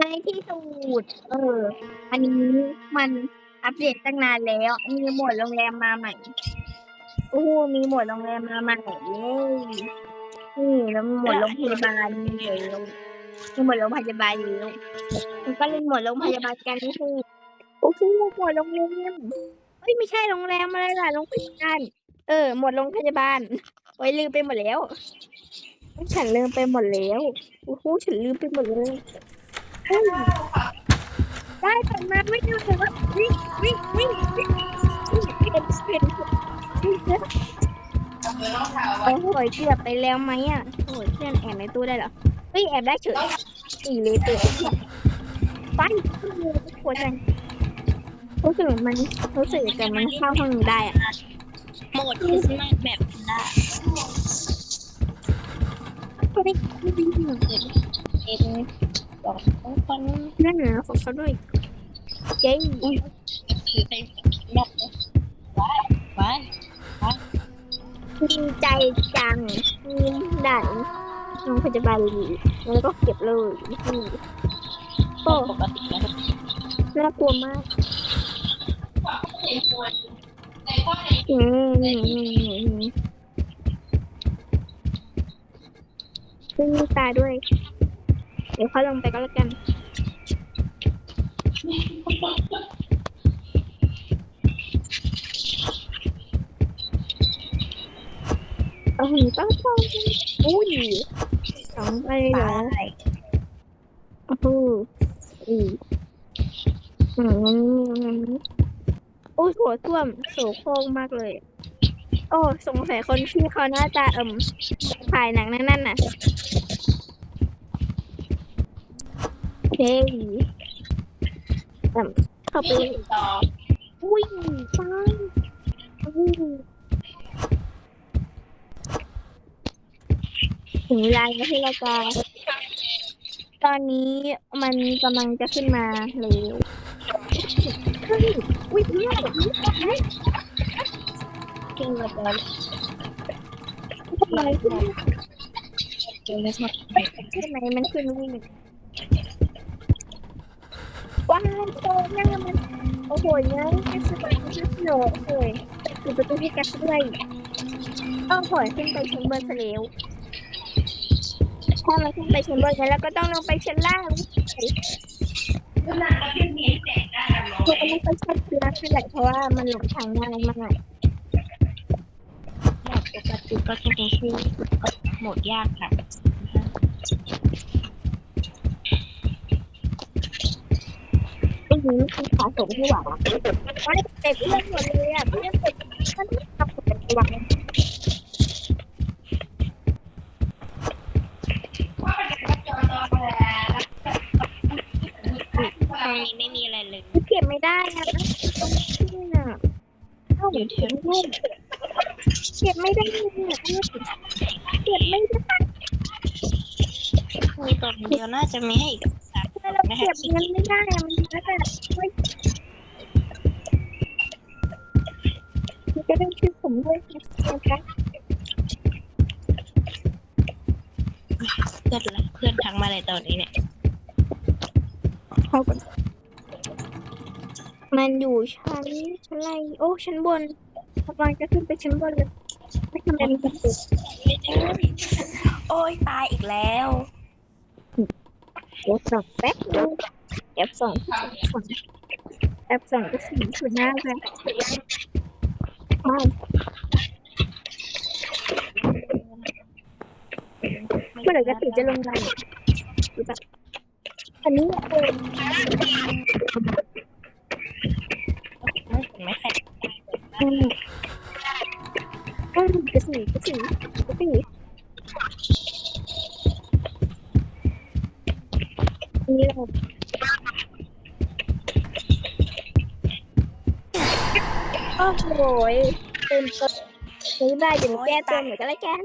ในที่สุด เออ อันนี้มันอัปเดตตั้งนานแล้ว มีหมวดโรงแรมมาใหม่ โอ้โหมีหมวดโรงแรมมาใหม่เย้นี่แล้วหมวดโรงพยาบาลมีแล้วมีหมวดโรงพยาบาลอยู่แล้วมันก็เล่นหมวดโรงพยาบาลกันนี่คือโอ้โหหมวดโรงแรมเฮ้ยไม่ใช่โรงแรมอะไรล่ะโรงพยาบาล เออ หมวดโรงพยาบาล โอ้ยลืมไปหมดแล้ว ฉันลืมไปหมดแล้ว โอ้โหฉันลืมไปหมดเลย ได้แต่มาไม่ดูเลยว่าวิ่งวิ่งวิ่งวิ่งวิ่งเป็นเป็นโอ้โหเกือบไปแล้วไหมอะโอ้ยเพื่อนแอบในตู้ได้เหรอเฮ้ยแอบได้เฉยอีเลยตัวไปหัวใจรู้สึกมันรู้สึกแต่มันเข้าห้องได้อะโหมดคริสต์มาสแบบได้ก็ได้ไม่ดีเหมือนเดิม กันเองสองคนนั่นเหรอของเขาด้วยเย้ยถือเป็นแบบว้ายว้ายดีใจจังยิ้มีด่านโรงพยาบาลดีแล้วก็เก็บเลยนี่โอ้ปกตินะน่ากลัวมากอืมซึ่งตาด้วย เดี๋ยวเขาลงไปก็แล้วกันโอ้โหต้องฟังอุ้ยสองไปเหรอโอ้โหอืมอืมโอ้ยหัวท่วมโสโครกมากเลย โอ้ สงสัยคนที่เขาน่าจะเอิ่มถ่ายหนังนั่นนั่นน่ะ เฮ้ยเอิ่มเข้าไปต่ออุ้ยตายอุ้ยถึงเวลาแล้วที่เราจะตอนนี้มันกำลังจะขึ้นมาเร็วอุ้ยเนี่ยเนี่ยเก่งแบบนั้ทำไมขึ้นเล้วชอบทำไมมันขึ้นวิ่ง ว้าวโตหน้ามันโอ้โหเนี่ยแกสบายที่สุดเลยโอ้ยปิดประตูให้แกด้วยโอ้โหขึ้นไปชั้นบนซะแล้วถ้ามันขึ้นไปชั้นบนแล้วก็ต้องลงไปชั้นล่างคือมันไปชั้นล่างนั่นแหละเพราะว่ามันหลงทางง่ายมากแบบปกติก็จะเป็นชื่อหมดยากค่ะ อือคือขาส่งที่หวังไม่เต็มเรื่องหมดเลยอะเรื่องเต็มมันไม่ทำหมดเลหวังตรงนี้ไม่มีอะไรเลยเก็บไม่ได้อะตรงนี้อะเอ้าเก็บไม่ได้เก็บไม่ได้เนี่ยเก็บไม่ได้มีตัวเดียวน่าจะมีให้อีก ก็บเงินไม่ได้อะมันแล้วแต่เฮ้ยมันจะได้ชื่อผมด้วยนะคะเพื่อนละเพื่อนทักมาในตอนนี้เนี่ยเข้ากันมันอยู่ชั้นชั้นอะไรโอ้ชั้นบนกำลังจะขึ้นไปชั้นบนเลยไม่ทำไรมันจะตกโอ้ยตายอีกแล้ว เดี๋ยวส่องแป๊บนึงแอบส่องแอบส่องก็สีสวยมากเลยว้าวเมื่อไหร่จะสีจะลงได้หรือเปล่าอันนี้เป็นไม่เห็นไหมใครอืมอืมกระสีกระสีกระสี นี้เราโอ้โหเต็มตัวซื้อได้เดี๋ยวหนูแก้ตัวเหมือนกันแล้วกัน